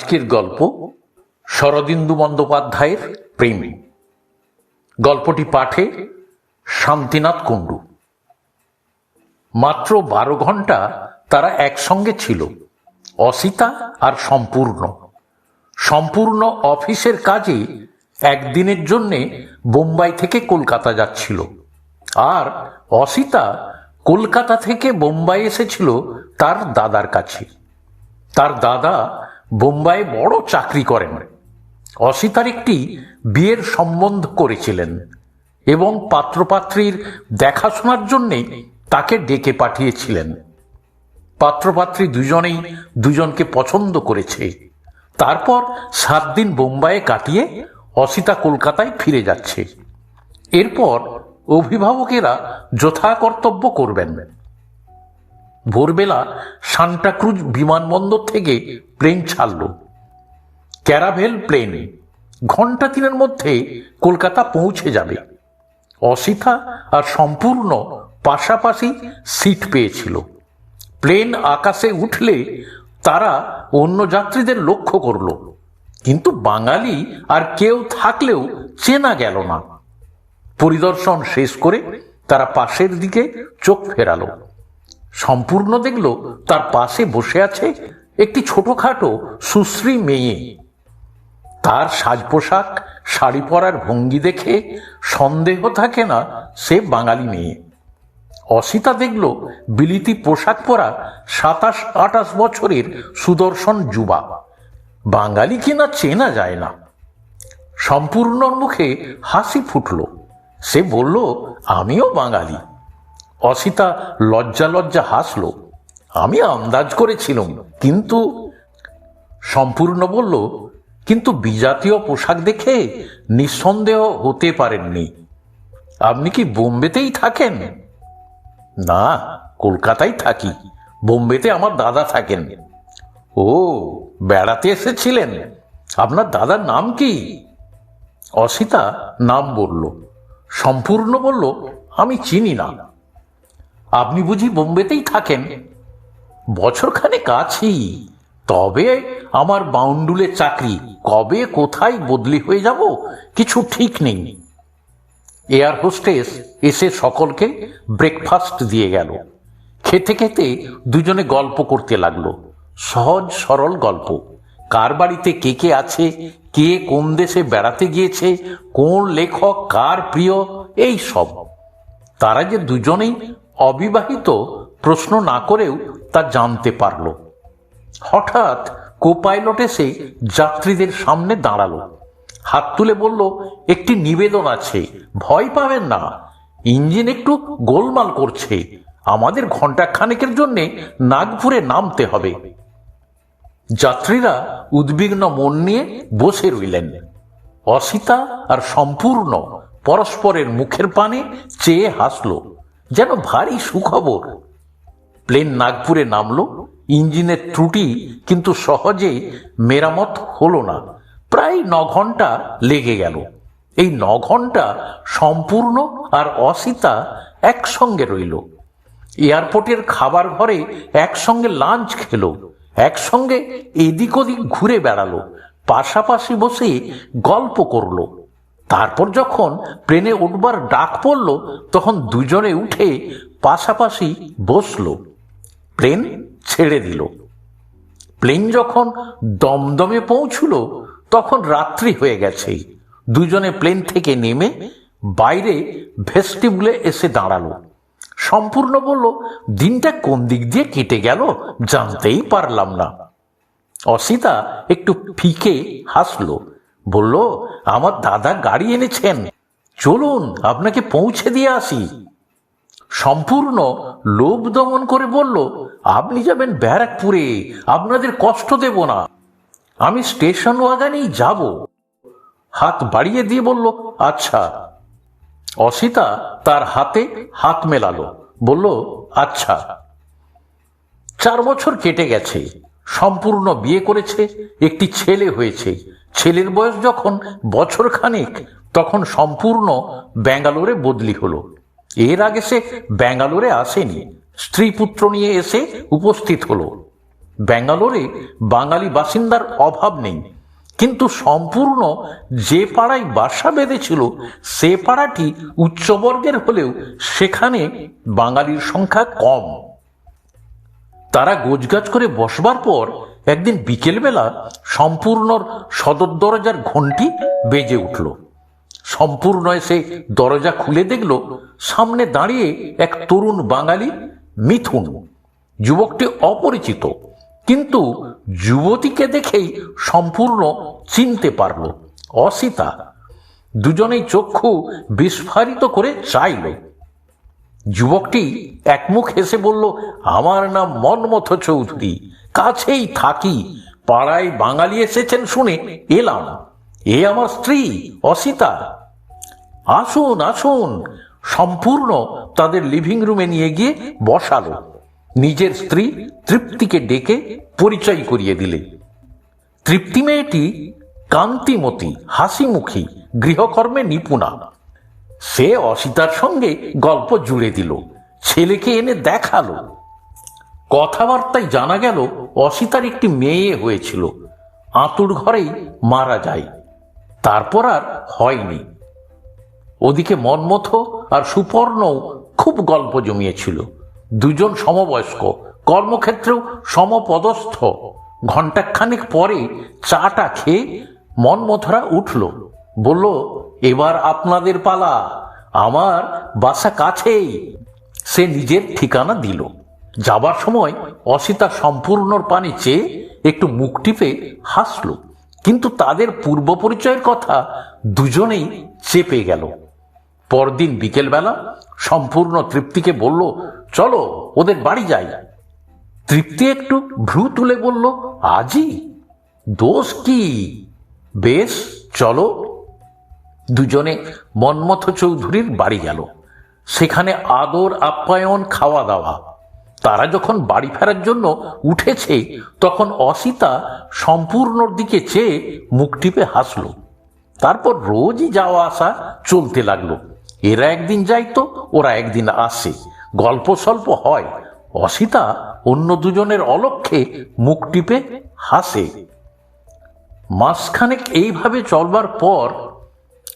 আজকের গল্প শরদিন্দু বন্দ্যোপাধ্যায়ের প্রেম। গল্পটি পাঠে শান্তিনাথ কুণ্ডু। মাত্র বারো ঘণ্টা তারা একসঙ্গে ছিল, অসিতা আর সম্পূর্ণ। সম্পূর্ণ অফিসের কাজে একদিনের জন্যে বোম্বাই থেকে কলকাতা যাচ্ছিল। আর অসিতা কলকাতা থেকে বোম্বাই এসেছিল তার দাদার কাছে। তার দাদা বোম্বাইয়ে বড় চাকরি করেন অসিতার একটি বিয়ের সম্বন্ধ করেছিলেন এবং পাত্রপাত্রীর দেখাশোনার জন্যে তাকে ডেকে পাঠিয়েছিলেন। পাত্রপাত্রী দুজনেই দুজনকে পছন্দ করেছে। তারপর সাত দিন বোম্বাইয়ে কাটিয়ে অসিতা কলকাতায় ফিরে যাচ্ছে। এরপর অভিভাবকেরা যথাকর্তব্য করবেন। ভোরবেলা সান্টাক্রুজ বিমানবন্দর থেকে প্লেন ছাড়ল। ক্যারাভেল প্লেন ঘণ্টা তিনের মধ্যে কলকাতা পৌঁছে যাবে। অসিতা আর সম্পূর্ণ পাশাপাশি সিট পেয়েছিল। প্লেন আকাশে উঠলে তারা অন্য যাত্রীদের লক্ষ্য করল। কিন্তু বাঙালি আর কেউ থাকলেও চেনা গেল না। পরিদর্শন শেষ করে তারা পাশের দিকে চোখ ফেরালো। সম্পূর্ণ দেখল তার পাশে বসে আছে একটি ছোটখাটো সুশ্রী মেয়ে। তার সাজ পোশাক শাড়ি পরার ভঙ্গি দেখে সন্দেহ থাকে না সে বাঙালি মেয়ে। অসিতা দেখল বিলিতি পোশাক পরা সাতাশ আটাশ বছরের সুদর্শন যুবা। বাঙালি কিনা চেনা যায় না। সম্পূর্ণর মুখে হাসি ফুটল। সে বলল, আমিও বাঙালি। অসিতা লজ্জা লজ্জা হাসল। আমি আন্দাজ করেছিলাম, কিন্তু, সম্পূর্ণ বলল, কিন্তু বিজাতীয় পোশাক দেখে নিঃসন্দেহ হতে পারেননি। আপনি কি বোম্বেতেই থাকেন? না, কলকাতায় থাকি। বোম্বেতে আমার দাদা থাকেন। ও, বেড়াতে এসেছিলেন? আপনার দাদার নাম কি? অসিতা নাম বলল। সম্পূর্ণ বলল, আমি চিনি না। আপনি বুঝি বোম্বেতেই থাকেন? বছরখানেক আছি। তবে আমার বাউন্ডুলে চাকরি কবে কোথায় বদলি হয়ে যাব কিছু ঠিক নেই। এয়ার হোস্টেস এসে সকলকে ব্রেকফাস্ট দিয়ে গেল। খেতে খেতে দুজনে গল্প করতে লাগল। সহজ সরল গল্প। কার বাড়িতে কে কে আছে, কে কোন দেশে বেড়াতে গিয়েছে, কোন লেখক কার প্রিয়, এই সব। তারা যে দুজনেই অবিবাহিত প্রশ্ন না করেও তা জানতে পারল। হঠাৎ কোপাইলট এসে যাত্রীদের সামনে দাঁড়াল। হাত তুলে বলল, একটি নিবেদন আছে, ভয় পাবেন না। ইঞ্জিন একটু গোলমাল করছে। আমাদের ঘণ্টা খানেকের জন্যে নাগপুরে নামতে হবে। যাত্রীরা উদ্বিগ্ন মন নিয়ে বসে রইলেন। অসিতা আর সম্পূর্ণ পরস্পরের মুখের পানে চেয়ে হাসল। যেন ভারী সুখবর। প্লেন নাগপুরে নামলো, ইঞ্জিনের ত্রুটি কিন্তু সহজে মেরামত হলো না। প্রায় ন ঘণ্টা লেগে গেল। এই ন ঘণ্টা সম্পূর্ণ আর অসিতা একসঙ্গে রইল। এয়ারপোর্টের খাবার ঘরে একসঙ্গে লাঞ্চ খেলো, একসঙ্গে এদিক ওদিক ঘুরে বেড়ালো, পাশাপাশি বসে গল্প করল। তারপর যখন প্লেনে উঠবার ডাক পড়ল, তখন দুজনে উঠে পাশাপাশি বসল। প্লেন ছেড়ে দিল। প্লেন যখন দমদমে পৌঁছল, তখন রাত্রি হয়ে গেছে। দুজনে প্লেন থেকে নেমে বাইরে ভেস্টিবুলে এসে দাঁড়াল। সম্পূর্ণ বলল, দিনটা কোন দিক দিয়ে কেটে গেল জানতেই পারলাম না। অসিতা একটু ফিকে হাসলো। বলল, আমার দাদা গাড়ি এনেছেন। চলুন, আপনাকে পৌঁছে দিয়ে আসি। সম্পূর্ণ লোভ দমন করে বলল, আপনি যাবেন ব্যারাকপুরে, আপনাদের কষ্ট দেব না। আমি স্টেশন ওয়াগানেই যাব। হাত বাড়িয়ে দিয়ে বলল আচ্ছা। অসিতা তার হাতে হাত মেলালো, বলল আচ্ছা। চার বছর কেটে গেছে। সম্পূর্ণ বিয়ে করেছে, একটি ছেলে হয়েছে। ছেলের বয়স যখন বছর খানেক তখন সম্পূর্ণ ব্যাঙ্গালোরে বদলি হলো। এর আগে সে ব্যাঙ্গালোরে আসেনি, স্ত্রী পুত্র নিয়ে এসে উপস্থিত হলো। ব্যাঙ্গালোরে বাঙালি বাসিন্দার অভাব নেই, কিন্তু সম্পূর্ণ যে পাড়ায় বাসা বেঁধেছিল, সে পাড়াটি উচ্চবর্গের হলেও সেখানে বাঙালির সংখ্যা কম। তারা গোজগাজ করে বসবার পর একদিন বিকেলবেলা সম্পূর্ণর সদর দরজার ঘন্টি বেজে উঠল। সম্পূর্ণ এসে দরজা খুলে দেখল, সামনে দাঁড়িয়ে এক তরুণ বাঙালি মিথুন। যুবকটি অপরিচিত, কিন্তু যুবতীকে দেখেই সম্পূর্ণ চিনতে পারল। অসিতা, দুজনেই চক্ষু বিস্ফারিত করে চাইল। যুবকটি একমুখ হেসে বলল, আমার নাম মনমথ চৌধুরী, কাছেই থাকি, পাড়ায় বাঙালি এসেছেন শুনে এলাম। এ আমার স্ত্রী অসিতা। আসুন আসুন, সম্পূর্ণ তাদের লিভিং রুমে নিয়ে গিয়ে বসালো। নিজের স্ত্রী তৃপ্তিকে ডেকে পরিচয় করিয়ে দিলে। তৃপ্তি মেয়েটি কান্তিমতী, হাসিমুখী, গৃহকর্মে নিপুণা। সে অসিতার সঙ্গে গল্প জুড়ে দিল, ছেলেকে এনে দেখাল। কথাবার্তায় জানা গেল, অসিতার একটি মেয়ে হয়েছিল। আতুর ঘরেই মারা যায়। তারপর আর হয়নি। ওদিকে মনমথ আর সুপর্ণও খুব গল্প জমিয়েছিল। দুজন সমবয়স্ক, কর্মক্ষেত্রেও সমপদস্থ। ঘণ্টাখানেক পরে চাটা খেয়ে মনমথরা উঠল। বলল, এবার আপনাদের পালা। আমার বাসা কাছেই। সে নিজের ঠিকানা দিল। যাবার সময় অসিতা সম্পূর্ণর পানে চেয়ে একটু মুখ টিপে হাসল। কিন্তু তাদের পূর্ব পরিচয়ের কথা দুজনেই চেপে গেল। পরদিন বিকেলবেলা সম্পূর্ণ তৃপ্তিকে বলল, চলো, ওদের বাড়ি যাই। তৃপ্তি একটু ভ্রু তুলে বলল, আজই? দোষ কি? বেশ, চলো দুজনে মন্মথ চৌধুরীর বাড়ি গেল। সেখানে আদর, আপ্যায়ন খাওয়া দাওয়া তারা যখন বাড়ি ফেরার জন্য উঠেছে, তখন অসিতা সম্পূর্ণর দিকে চেয়ে মুখ টিপে হাসল। তারপর রোজই যাওয়া আসা চলতে লাগল। এরা একদিন যাইতো, ওরা একদিন আসে। গল্প স্বল্প হয়। অসিতা অন্য দুজনের অলক্ষে মুখ টিপে হাসে। মাসখানেক এইভাবে চলবার পর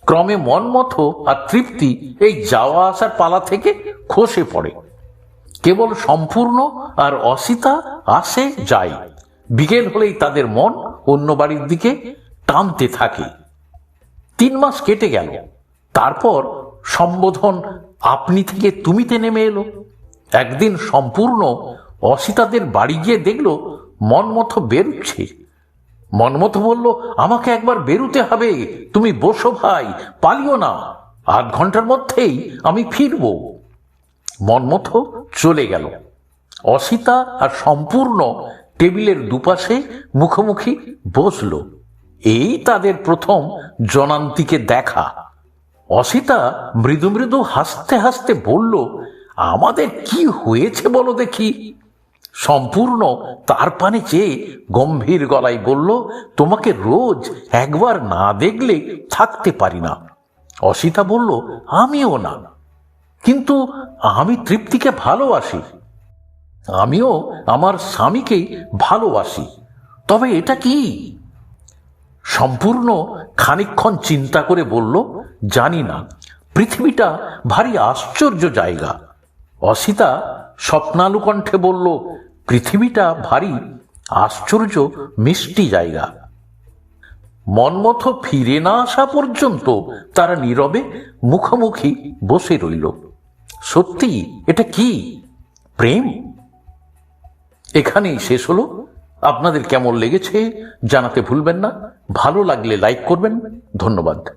ক্রমে মনমথ আর তৃপ্তি এই যাওয়া আসার পালা থেকে খসে পড়ে। কেবল সম্পূর্ণ আর অসিতা আসে, যায়। বিকেল হলেই তাদের মন অন্য বাড়ির দিকে টানতে থাকে। তিন মাস কেটে গেল। তারপর সম্বোধন, আপনি থেকে তুমিতে নেমে এলো? একদিন সম্পূর্ণ অসিতাদের বাড়ি গিয়ে দেখল মনমথ বেরুচ্ছে। মনমথ বলল, আমাকে একবার বেরুতে হবে। তুমি বসো ভাই, পালিও না। আধ ঘণ্টার মধ্যেই আমি ফিরব। মনমথ চলে গেল। অসিতা আর সম্পূর্ণ টেবিলের দুপাশে মুখোমুখি বসল। এই তাদের প্রথম জনান্তিকে দেখা। অসিতা মৃদু মৃদু হাসতে হাসতে বলল, আমাদের কি হয়েছে বলো দেখি? সম্পূর্ণ তার পানে চেয়ে গম্ভীর গলায় বলল, তোমাকে রোজ একবার না দেখলে থাকতে পারি না। অসিতা বলল, আমিও না। কিন্তু আমি তৃপ্তিকে ভালোবাসি। আমিও আমার স্বামীকে ভালোবাসি। তবে এটা কি? সম্পূর্ণ খানিক্ষণ চিন্তা করে বলল, জানি না। পৃথিবীটা ভারী আশ্চর্য জায়গা। অসিতা স্বপ্নালু কণ্ঠে বলল, পৃথিবীটা ভারী, আশ্চর্য, মিষ্টি জায়গা। মনমথ ফিরে না আসা পর্যন্ত তারা নীরবে মুখোমুখি বসে রইল। সত্যি, এটা কি? প্রেম? এখানেই শেষ হলো। আপনাদের কেমন লেগেছে জানাতে ভুলবেন না। ভালো লাগলে লাইক করবেন। ধন্যবাদ।